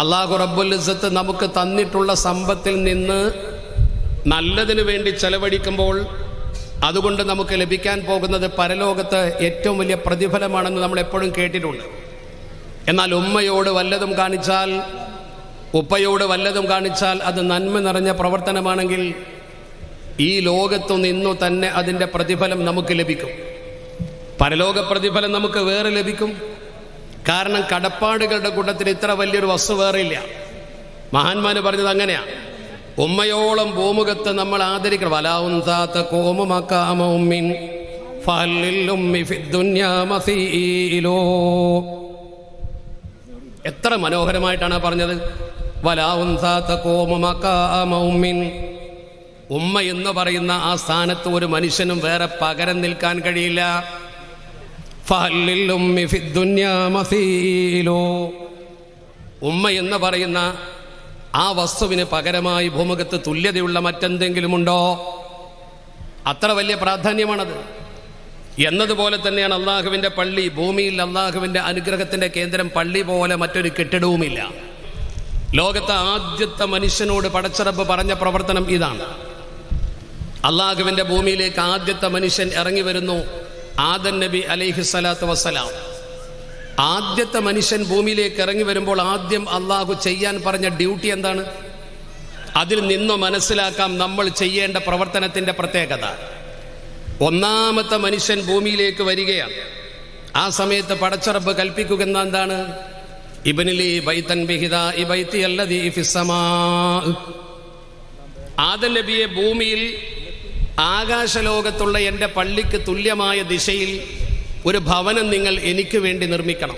അള്ളാഹു റബ്ബുലിസത്ത് നമുക്ക് തന്നിട്ടുള്ള സമ്പത്തിൽ നിന്ന് നല്ലതിനു വേണ്ടി ചെലവഴിക്കുമ്പോൾ അതുകൊണ്ട് നമുക്ക് ലഭിക്കാൻ പോകുന്നത് പരലോകത്ത് ഏറ്റവും വലിയ പ്രതിഫലമാണെന്ന് നമ്മൾ എപ്പോഴും കേട്ടിട്ടുണ്ട്. എന്നാൽ ഉമ്മയോട് വല്ലതും കാണിച്ചാൽ ഉപ്പയോട് വല്ലതും കാണിച്ചാൽ അത് നന്മ നിറഞ്ഞ പ്രവർത്തനമാണെങ്കിൽ ഈ ലോകത്തു നിന്നു തന്നെ അതിന്റെ പ്രതിഫലം നമുക്ക് ലഭിക്കും. പരലോക പ്രതിഫലം നമുക്ക് വേറെ ലഭിക്കും. കാരണം കടപ്പാടുകളുടെ കൂട്ടത്തിൽ ഇത്ര വലിയൊരു വസ്തു വേറെ ഇല്ല മഹാന്മാര് പറഞ്ഞത് അങ്ങനെയാ. ഉമ്മയോളം ഭൂമുഖത്ത് നമ്മൾ ആദരിക്കണം. വലാവും താത്ത എത്ര മനോഹരമായിട്ടാണ് പറഞ്ഞത്. വലാവും താത്ത ഉമ്മ എന്ന് പറയുന്ന ആ സ്ഥാനത്ത് ഒരു മനുഷ്യനും വേറെ പകരം നിൽക്കാൻ കഴിയില്ല. ഉമ്മി എന്ന് പറയുന്ന ആ വസ്തുവിന് പകരമായി ഭൂമുഖത്ത് തുല്യതയുള്ള മറ്റെന്തെങ്കിലും ഉണ്ടോ അത്ര വലിയ പ്രാധാന്യമാണത്. എന്നതുപോലെ തന്നെയാണ് അള്ളാഹുവിന്റെ പള്ളി. ഭൂമിയിൽ അള്ളാഹുവിന്റെ അനുഗ്രഹത്തിന്റെ കേന്ദ്രം പള്ളി പോലെ മറ്റൊരു കെട്ടിടവുമില്ല. ലോകത്തെ ആദ്യത്തെ മനുഷ്യനോട് പടച്ചിറപ്പ് പറഞ്ഞ പ്രവർത്തനം ഇതാണ്. അള്ളാഹുവിന്റെ ഭൂമിയിലേക്ക് ആദ്യത്തെ മനുഷ്യൻ ഇറങ്ങി വരുന്നു. ആദൻ നബി അലൈഹി സ്വലാത്തു വസ്സലാം. ആദ്യത്തെ മനുഷ്യൻ ഭൂമിയിലേക്ക് ഇറങ്ങി വരുമ്പോൾ ആദ്യം അള്ളാഹു ചെയ്യാൻ പറഞ്ഞ ഡ്യൂട്ടി എന്താണ്? അതിൽ നിന്നു മനസ്സിലാക്കാം നമ്മൾ ചെയ്യേണ്ട പ്രവർത്തനത്തിന്റെ പ്രത്യേകത. ഒന്നാമത്തെ മനുഷ്യൻ ഭൂമിയിലേക്ക് വരികയാണ്. ആ സമയത്ത് പടച്ചറപ്പ് കൽപ്പിക്കുക എന്താണ്? ഇബനിലി ബൈത്തൻ ബിഹിത ഈ ബൈത്തി ഫിസ്സമാ. ആദൻ നബിയെ ഭൂമിയിൽ ആകാശലോകത്തുള്ള എന്റെ പള്ളിക്ക് തുല്യമായ ദിശയിൽ ഒരു ഭവനം നിങ്ങൾ എനിക്ക് വേണ്ടി നിർമ്മിക്കണം.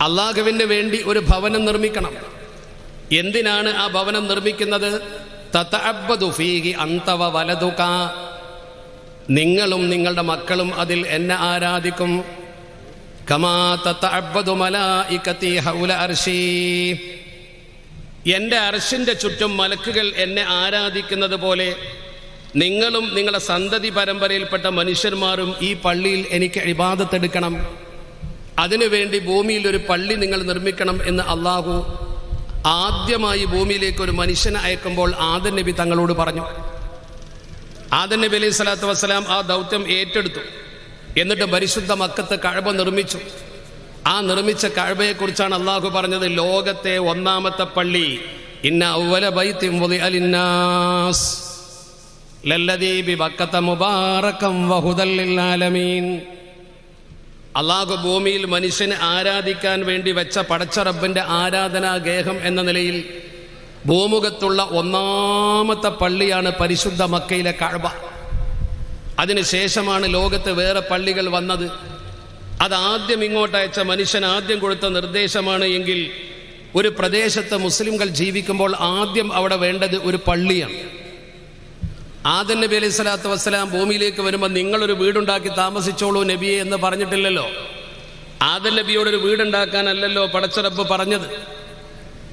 അള്ളാഹുവിന് വേണ്ടി ഒരു ഭവനം നിർമ്മിക്കണം. എന്തിനാണ് ആ ഭവനം നിർമ്മിക്കുന്നത്? അന്തവ വലതുക നിങ്ങളും നിങ്ങളുടെ മക്കളും അതിൽ എന്നെ ആരാധിക്കും. കമാ തതഅബ്ബദു മലായികതി ഹൗല അർശീ. എന്റെ അർഷിന്റെ ചുറ്റും മലക്കുകൾ എന്നെ ആരാധിക്കുന്നത് പോലെ നിങ്ങളും നിങ്ങളുടെ സന്തതി പരമ്പരയിൽപ്പെട്ട മനുഷ്യന്മാരും ഈ പള്ളിയിൽ എനിക്ക് ഇബാദത്തെടുക്കണം അതിനുവേണ്ടി ഭൂമിയിൽ ഒരു പള്ളി നിങ്ങൾ നിർമ്മിക്കണം എന്ന് അള്ളാഹു ആദ്യമായി ഭൂമിയിലേക്ക് ഒരു മനുഷ്യനെ അയക്കുമ്പോൾ ആദൻ നബി തങ്ങളോട് പറഞ്ഞു. ആദൻ നബി അലൈഹി സ്വലാത്തു വസ്സലാം ആ ദൗത്യം ഏറ്റെടുത്തു. എന്നിട്ട് പരിശുദ്ധ മക്കത്ത് കഴവ നിർമ്മിച്ചു. ആ നിർമ്മിച്ച കഴവയെക്കുറിച്ചാണ് അള്ളാഹു പറഞ്ഞത് ലോകത്തെ ഒന്നാമത്തെ പള്ളി. ഇന്ന ഔവല ബൈത്തിൻ വുദിഅ അള്ളാഹു ഭൂമിയിൽ മനുഷ്യനെ ആരാധിക്കാൻ വേണ്ടി വെച്ച പടച്ച റബ്ബിന്റെ ആരാധനാ ഗേഹം എന്ന നിലയിൽ ഭൂമുഖത്തുള്ള ഒന്നാമത്തെ പള്ളിയാണ് പരിശുദ്ധ മക്കയിലെ കഴബ അതിനുശേഷമാണ് ലോകത്ത് വേറെ പള്ളികൾ വന്നത്. അതാദ്യം ഇങ്ങോട്ട് അയച്ച മനുഷ്യൻ ആദ്യം കൊടുത്ത നിർദ്ദേശമാണ് എങ്കിൽ ഒരു പ്രദേശത്ത് മുസ്ലിംകൾ ജീവിക്കുമ്പോൾ ആദ്യം അവിടെ വേണ്ടത് ഒരു പള്ളിയാണ്. ആദൻ നബി അലൈഹി സ്വലാത്തു വസ്സലാം ഭൂമിയിലേക്ക് വരുമ്പോൾ നിങ്ങളൊരു വീടുണ്ടാക്കി താമസിച്ചോളൂ നബിയെ എന്ന് പറഞ്ഞിട്ടില്ലല്ലോ. ആദൻ നബിയോട് ഒരു വീടുണ്ടാക്കാനല്ലല്ലോ പടച്ചറപ്പ് പറഞ്ഞത്.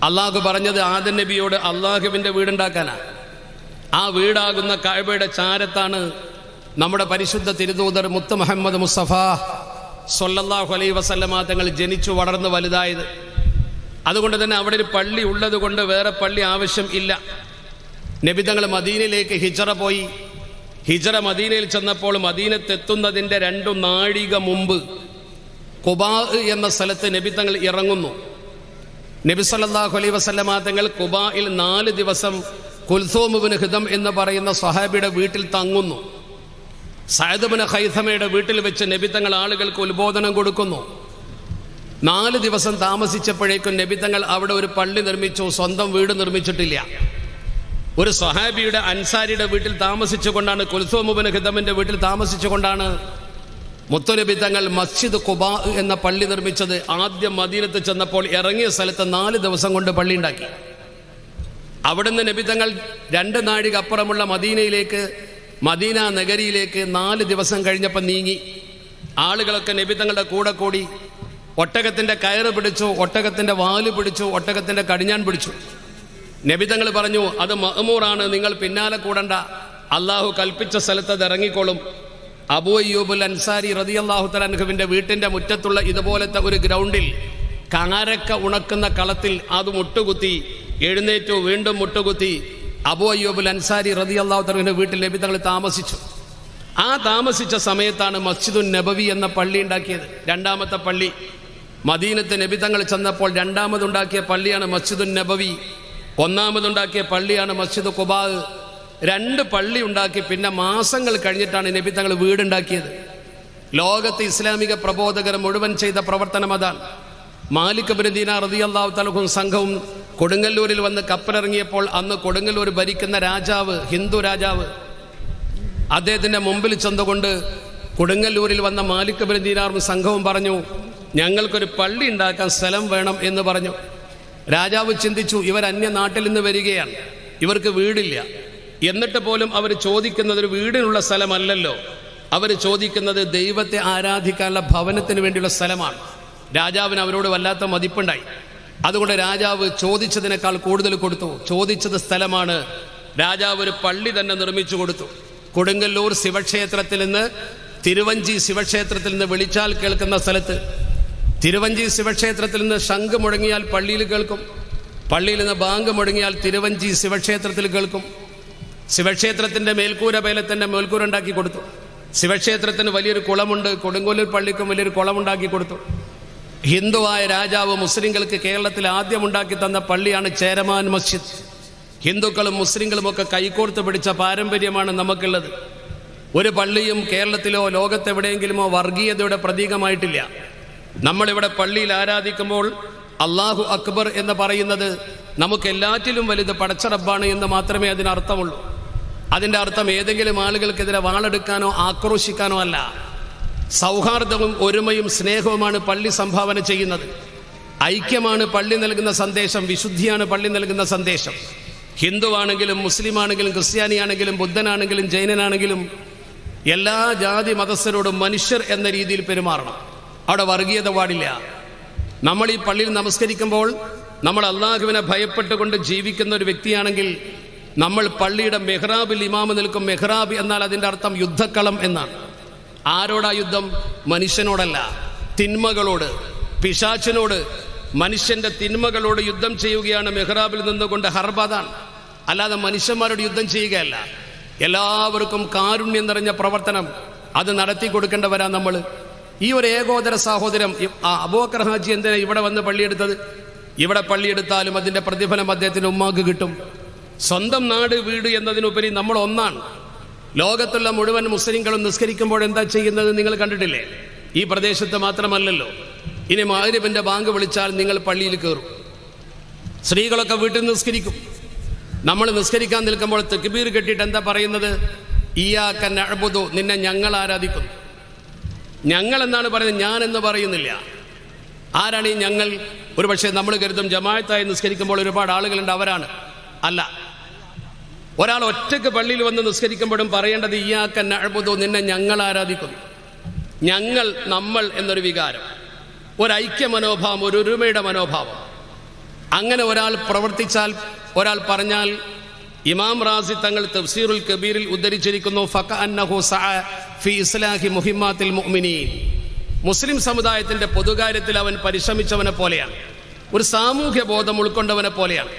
അള്ളാഹു പറഞ്ഞത് ആദൻ നബിയോട് അള്ളാഹുവിന്റെ വീടുണ്ടാക്കാനാ. ആ വീടാകുന്ന കാഴ്ബയുടെ ചാരത്താണ് നമ്മുടെ പരിശുദ്ധ തിരുദൂതർ മുത്ത് മുഹമ്മദ് മുസ്തഫ സൊല്ലാഹു അലൈ വസല്ലമ തങ്ങൾ ജനിച്ചു വളർന്ന് വലുതായത്. അതുകൊണ്ട് തന്നെ അവിടെ ഒരു പള്ളി ഉള്ളത് കൊണ്ട് വേറെ പള്ളി ആവശ്യം ഇല്ല. നബിതങ്ങൾ മദീനയിലേക്ക് ഹിജറ പോയി. ഹിജറ മദീനയിൽ ചെന്നപ്പോൾ മദീനത്തെത്തുന്നതിന്റെ രണ്ടു നാഴിക മുമ്പ് കുബാ എന്ന സ്ഥലത്ത് നബി തങ്ങൾ ഇറങ്ങുന്നു. നബി സല്ലാഹു അലൈ വസല്ലമ തങ്ങൾ കുബായിൽ നാല് ദിവസം കുൽസോമുബിന് ഹിതം എന്ന് പറയുന്ന സഹാബിയുടെ വീട്ടിൽ തങ്ങുന്നു. സയദബിന് ഹൈസമയുടെ വീട്ടിൽ വെച്ച് നബി തങ്ങൾ ആളുകൾക്ക് ഉത്ബോധനം കൊടുക്കുന്നു. നാല് ദിവസം താമസിച്ചപ്പോഴേക്കും നബി തങ്ങൾ അവിടെ ഒരു പള്ളി നിർമ്മിച്ചു സ്വന്തം വീട് നിർമ്മിച്ചിട്ടില്ല. ഒരു സഹാബിയുടെ അൻസാരിയുടെ വീട്ടിൽ താമസിച്ചുകൊണ്ടാണ് കുൽസോമുബിന് ഹിതമിന്റെ വീട്ടിൽ താമസിച്ചുകൊണ്ടാണ് മുത്തലബി തങ്ങൾ മസ്ജിദ് കുബാ എന്ന പള്ളി നിർമ്മിച്ചത്. ആദ്യം മദീനത്ത് ചെന്നപ്പോൾ ഇറങ്ങിയ സ്ഥലത്ത് നാല് ദിവസം കൊണ്ട് പള്ളി ഉണ്ടാക്കി. അവിടുന്ന് നബി തങ്ങൾ രണ്ട് നാഴിക അപ്പുറമുള്ള മദീനയിലേക്ക് മദീന നഗരിയിലേക്ക് നാല് ദിവസം കഴിഞ്ഞപ്പോൾ നീങ്ങി. ആളുകളൊക്കെ നബി തങ്ങളുടെ കൂടെ കൂടി ഒട്ടകത്തിന്റെ കയറ് പിടിച്ചു ഒട്ടകത്തിന്റെ വാൽ പിടിച്ചു ഒട്ടകത്തിന്റെ കടിഞ്ഞാൻ പിടിച്ചു. നബിതങ്ങൾ പറഞ്ഞു അത് മഹമൂറാണ് നിങ്ങൾ പിന്നാലെ കൂടണ്ട. അള്ളാഹു കൽപ്പിച്ച സ്ഥലത്ത് അത് ഇറങ്ങിക്കോളും. അബൂ അയ്യൂബുൽ അൻസാരി റതി അള്ളാഹു തലൻഹുവിന്റെ വീട്ടിന്റെ മുറ്റത്തുള്ള ഇതുപോലത്തെ ഒരു ഗ്രൗണ്ടിൽ കാരക്ക ഉണക്കുന്ന കളത്തിൽ അത് മുട്ടുകുത്തി എഴുന്നേറ്റു വീണ്ടും മുട്ടുകുത്തി അബു അയ്യൂബുൽ അൻസാരി റതി അള്ളാഹു തലഹുവിന്റെ വീട്ടിൽ നബി തങ്ങൾ താമസിച്ചു. ആ താമസിച്ച സമയത്താണ് മസ്ജിദുൻ നബവി എന്ന പള്ളി ഉണ്ടാക്കിയത്. രണ്ടാമത്തെ പള്ളി. മദീനത്ത് നബി തങ്ങൾ ചെന്നപ്പോൾ രണ്ടാമതുണ്ടാക്കിയ പള്ളിയാണ് മസ്ജിദുൻ നബവി. ഒന്നാമതുണ്ടാക്കിയ പള്ളിയാണ് മസ്ജിദ് കുബാ രണ്ട് പള്ളി ഉണ്ടാക്കി പിന്നെ മാസങ്ങൾ കഴിഞ്ഞിട്ടാണ് നബി തങ്ങൾ വീടുണ്ടാക്കിയത്. ലോകത്തെ ഇസ്ലാമിക പ്രബോധകർ മുഴുവൻ ചെയ്ത പ്രവർത്തനം അതാണ്. മാലിക് ബിൻ റതി അള്ളാഹു തലഹും സംഘവും കൊടുങ്ങല്ലൂരിൽ വന്ന് കപ്പലിറങ്ങിയപ്പോൾ അന്ന് കൊടുങ്ങല്ലൂർ ഭരിക്കുന്ന രാജാവ് ഹിന്ദു രാജാവ് അദ്ദേഹത്തിന്റെ മുമ്പിൽ ചെന്നുകൊണ്ട് കൊടുങ്ങല്ലൂരിൽ വന്ന മാലിക് ബിൻ ദീനാറും സംഘവും പറഞ്ഞു ഞങ്ങൾക്കൊരു പള്ളി ഉണ്ടാക്കാൻ സ്ഥലം വേണം എന്ന് പറഞ്ഞു. രാജാവ് ചിന്തിച്ചു ഇവർ അന്യ നാട്ടിൽ നിന്ന് വരികയാണ്. ഇവർക്ക് വീടില്ല. എന്നിട്ട് പോലും അവർ ചോദിക്കുന്നത് ഒരു വീടിനുള്ള സ്ഥലമല്ലല്ലോ. അവർ ചോദിക്കുന്നത് ദൈവത്തെ ആരാധിക്കാനുള്ള ഭവനത്തിന് വേണ്ടിയുള്ള സ്ഥലമാണ്. രാജാവിന് അവരോട് വല്ലാത്ത മതിപ്പുണ്ടായി. അതുകൊണ്ട് രാജാവ് ചോദിച്ചതിനേക്കാൾ കൂടുതൽ കൊടുത്തു. ചോദിച്ചത് സ്ഥലമാണ്. രാജാവ് ഒരു പള്ളി തന്നെ നിർമ്മിച്ചു കൊടുത്തു. കൊടുങ്ങല്ലൂർ ശിവക്ഷേത്രത്തിൽ നിന്ന് തിരുവഞ്ചി ശിവക്ഷേത്രത്തിൽ നിന്ന് വിളിച്ചാൽ കേൾക്കുന്ന സ്ഥലത്ത് തിരുവഞ്ചി ശിവക്ഷേത്രത്തിൽ നിന്ന് ശംഖ് മുഴങ്ങിയാൽ പള്ളിയിൽ കേൾക്കും. പള്ളിയിൽ നിന്ന് ബാങ്ക് മുഴങ്ങിയാൽ തിരുവഞ്ചി ശിവക്ഷേത്രത്തിൽ കേൾക്കും. ശിവക്ഷേത്രത്തിന്റെ മേൽക്കൂര പേലത്തിന്റെ മേൽക്കൂര ഉണ്ടാക്കി കൊടുത്തു. ശിവക്ഷേത്രത്തിന് വലിയൊരു കുളമുണ്ട്. കൊടുങ്ങല്ലൂർ പള്ളിക്കും വലിയൊരു കുളമുണ്ടാക്കി കൊടുത്തു. ഹിന്ദുവായ രാജാവ് മുസ്ലിങ്ങൾക്ക് കേരളത്തിൽ ആദ്യം ഉണ്ടാക്കി തന്ന പള്ളിയാണ് ചേരമാൻ മസ്ജിദ്. ഹിന്ദുക്കളും മുസ്ലിങ്ങളും ഒക്കെ കൈകോർത്ത് പിടിച്ച പാരമ്പര്യമാണ് നമുക്കുള്ളത്. ഒരു പള്ളിയും കേരളത്തിലോ ലോകത്തെവിടെയെങ്കിലുമോ വർഗീയതയുടെ പ്രതീകമായിട്ടില്ല. നമ്മളിവിടെ പള്ളിയിൽ ആരാധിക്കുമ്പോൾ അള്ളാഹു അക്ബർ എന്ന് പറയുന്നത് നമുക്ക് എല്ലാറ്റിലും വലുത് പടച്ചറബാണ് എന്ന് മാത്രമേ അതിന് അർത്ഥമുള്ളൂ അതിന്റെ അർത്ഥം ഏതെങ്കിലും ആളുകൾക്കെതിരെ വാളെടുക്കാനോ ആക്രോശിക്കാനോ അല്ല. സൗഹാർദ്ദവും ഒരുമയും സ്നേഹവുമാണ് പള്ളി സംഭാവന ചെയ്യുന്നത്. ഐക്യമാണ് പള്ളി നൽകുന്ന സന്ദേശം വിശുദ്ധിയാണ് പള്ളി നൽകുന്ന സന്ദേശം. ഹിന്ദുവാണെങ്കിലും മുസ്ലിമാണെങ്കിലും ക്രിസ്ത്യാനിയാണെങ്കിലും ബുദ്ധനാണെങ്കിലും ജൈനനാണെങ്കിലും എല്ലാ ജാതി മതസ്ഥരോടും മനുഷ്യർ എന്ന രീതിയിൽ പെരുമാറണം. അവിടെ വർഗീയത പാടില്ല. നമ്മൾ ഈ പള്ളിയിൽ നമസ്കരിക്കുമ്പോൾ നമ്മൾ അള്ളാഹുവിനെ ഭയപ്പെട്ടുകൊണ്ട് ജീവിക്കുന്ന ഒരു വ്യക്തിയാണെങ്കിൽ നമ്മൾ പള്ളിയുടെ മെഹ്റാബിൽ ഇമാമ് നിൽക്കും. മെഹ്റാബ് എന്നാൽ അതിന്റെ അർത്ഥം യുദ്ധക്കളം എന്നാണ്. ആരോടാ യുദ്ധം? മനുഷ്യനോടല്ല തിന്മകളോട്. പിശാച്ചിനോട് മനുഷ്യന്റെ തിന്മകളോട് യുദ്ധം ചെയ്യുകയാണ് മെഹ്റാബിൽ നിന്നുകൊണ്ട് ഹർബാദാണ് അല്ലാതെ മനുഷ്യന്മാരോട് യുദ്ധം ചെയ്യുകയല്ല. എല്ലാവർക്കും കാരുണ്യം നിറഞ്ഞ പ്രവർത്തനം അത് നടത്തി കൊടുക്കേണ്ടവരാ നമ്മൾ. ഈ ഒരു ഏകോദര സഹോദരം അബോക്കർ ഹാജി എന്തിനാ ഇവിടെ വന്ന് പള്ളിയെടുത്തത്? ഇവിടെ പള്ളിയെടുത്താലും അതിന്റെ പ്രതിഫലം അദ്ദേഹത്തിന് ഉമ്മാക്ക് കിട്ടും. സ്വന്തം നാട് വീട് എന്നതിനുപരി നമ്മൾ ഒന്നാണ്. ലോകത്തുള്ള മുഴുവൻ മുസ്ലിങ്ങളും നിസ്കരിക്കുമ്പോൾ എന്താ ചെയ്യുന്നത് നിങ്ങൾ കണ്ടിട്ടില്ലേ? ഈ പ്രദേശത്ത് മാത്രമല്ലല്ലോ. ഇനി മാരിബിന്റെ ബാങ്ക് വിളിച്ചാൽ നിങ്ങൾ പള്ളിയിൽ കയറും സ്ത്രീകളൊക്കെ വീട്ടിൽ നിസ്കരിക്കും. നമ്മൾ നിസ്കരിക്കാൻ നിൽക്കുമ്പോൾ തെക്കുബീർ കെട്ടിയിട്ട് എന്താ പറയുന്നത്? ഈയാക്കൻ കന്നഴബുദു നിന്നെ ഞങ്ങൾ ആരാധിക്കുന്നു. ഞങ്ങൾ എന്നാണ് പറയുന്നത്? ഞാൻ എന്ന് പറയുന്നില്ല. ആരാണ് ഈ ഞങ്ങൾ? ഒരുപക്ഷെ നമ്മൾ കരുതും ജമായത്തായി നിസ്കരിക്കുമ്പോൾ ഒരുപാട് ആളുകളുണ്ട് അവരാണ്. അല്ല. ഒരാൾ ഒറ്റയ്ക്ക് പള്ളിയിൽ വന്ന് നിസ്കരിക്കുമ്പോഴും പറയേണ്ടത് ഇയാക്ക അഴബുദോ നിന്നെ ഞങ്ങൾ ആരാധിക്കുന്നു. ഞങ്ങൾ നമ്മൾ എന്നൊരു വികാരം. ഒരൈക്യ മനോഭാവം ഒരു ഒരുമയുടെ മനോഭാവം. അങ്ങനെ ഒരാൾ പ്രവർത്തിച്ചാൽ ഒരാൾ പറഞ്ഞാൽ ഇമാം റാസി തങ്ങൾ തഫ്സീറുൽ കബീറിൽ ഉദ്ധരിച്ചിരിക്കുന്നു ഫക അന്നഹു ഫി ഇസ്ലാഹി മുഹിമ്മാത്തിൽ മുഅ്മിനീൻ. മുസ്ലിം സമുദായത്തിന്റെ പൊതുകാര്യത്തിൽ അവൻ പരിശ്രമിച്ചവനെ പോലെയാണ്. ഒരു സാമൂഹ്യ ബോധം ഉൾക്കൊണ്ടവനെ പോലെയാണ്.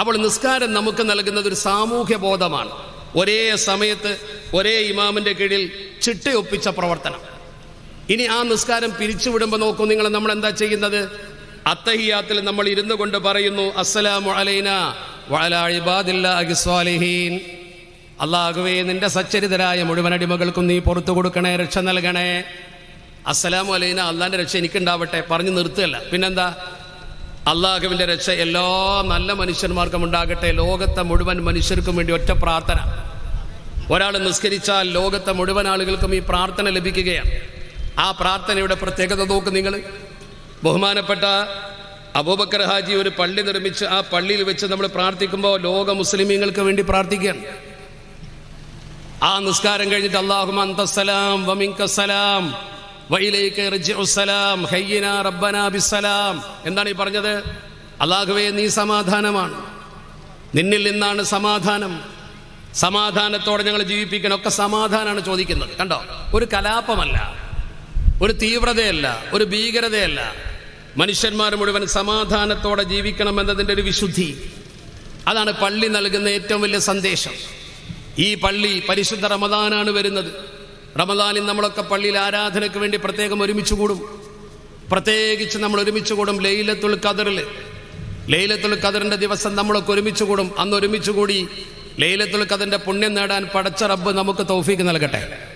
അപ്പോൾ നിസ്കാരം നമുക്ക് നൽകുന്നത് ഒരു സാമൂഹ്യ ബോധമാണ്. ഒരേ സമയത്ത് ഒരേ ഇമാമിന്റെ കീഴിൽ ചിട്ടയൊപ്പിച്ച പ്രവർത്തനം. ഇനി ആ നിസ്കാരം പിരിച്ചുവിടുമ്പോൾ നോക്കൂ നിങ്ങൾ നമ്മൾ എന്താ ചെയ്യുന്നത്? അത്തഹിയാത്തിൽ നമ്മൾ ഇരുന്നു കൊണ്ട് പറയുന്നു അസ്സലാമു അലൈന വഅലാ ഇബാദില്ലാഹി സ്വാലിഹീൻ. അള്ളാഹുവേ നിന്റെ സച്ചരിതരായ മുഴുവൻ അടിമകൾക്കും നീ പുറത്തു കൊടുക്കണേ രക്ഷ നൽകണേ. അസ്സലാമു അലൈന അള്ളാന്റെ രക്ഷ എനിക്കുണ്ടാവട്ടെ പറഞ്ഞു നിർത്തുകയല്ല. പിന്നെന്താ? അള്ളാഹുവിന്റെ രക്ഷ എല്ലാ നല്ല മനുഷ്യന്മാർക്കും ഉണ്ടാകട്ടെ ലോകത്തെ മുഴുവൻ മനുഷ്യർക്കും വേണ്ടി ഒറ്റ പ്രാർത്ഥന. ഒരാൾ നിസ്കരിച്ചാൽ ലോകത്തെ മുഴുവൻ ആളുകൾക്കും ഈ പ്രാർത്ഥന ലഭിക്കുകയാണ്. ആ പ്രാർത്ഥനയുടെ പ്രത്യേകത നോക്ക് നിങ്ങൾ. ബഹുമാനപ്പെട്ട അബൂബക്കർ ഹാജി ഒരു പള്ളി നിർമ്മിച്ച് ആ പള്ളിയിൽ വെച്ച് നമ്മൾ പ്രാർത്ഥിക്കുമ്പോൾ ലോക മുസ്ലിമീങ്ങൾക്ക് വേണ്ടി പ്രാർത്ഥിക്കുകയാണ്. ആ നിസ്കാരം കഴിഞ്ഞിട്ട് അള്ളാഹും ബിസ്സലാം. എന്താണ് ഈ പറഞ്ഞത്? അള്ളാഹുവേ നീ സമാധാനമാണ്. നിന്നിൽ നിന്നാണ് സമാധാനം. സമാധാനത്തോടെ ഞങ്ങൾ ജീവിപ്പിക്കണം. ഒക്കെ സമാധാനമാണ് ചോദിക്കുന്നത്. കണ്ടോ? ഒരു കലാപമല്ല. ഒരു തീവ്രതയല്ല. ഒരു ഭീകരതയല്ല. മനുഷ്യന്മാർ മുഴുവൻ സമാധാനത്തോടെ ജീവിക്കണം എന്നതിന്റെ ഒരു വിശുദ്ധി. അതാണ് പള്ളി നൽകുന്ന ഏറ്റവും വലിയ സന്ദേശം. ഈ പള്ളി പരിശുദ്ധ റമദാനാണ് വരുന്നത്. റമദാനിൽ നമ്മളൊക്കെ പള്ളിയിൽ ആരാധനയ്ക്ക് വേണ്ടി പ്രത്യേകം ഒരുമിച്ച് കൂടും. പ്രത്യേകിച്ച് നമ്മൾ ഒരുമിച്ച് കൂടും ലൈലത്തുൽ ഖദറിൽ ലൈലത്തുൽ ഖദറിന്റെ ദിവസം നമ്മളൊക്കെ ഒരുമിച്ച് കൂടും. അന്ന് ഒരുമിച്ച് കൂടി ലൈലത്തുൽ ഖദറിന്റെ പുണ്യം നേടാൻ പടച്ച റബ്ബ് നമുക്ക് തൗഫീക്ക് നൽകട്ടെ.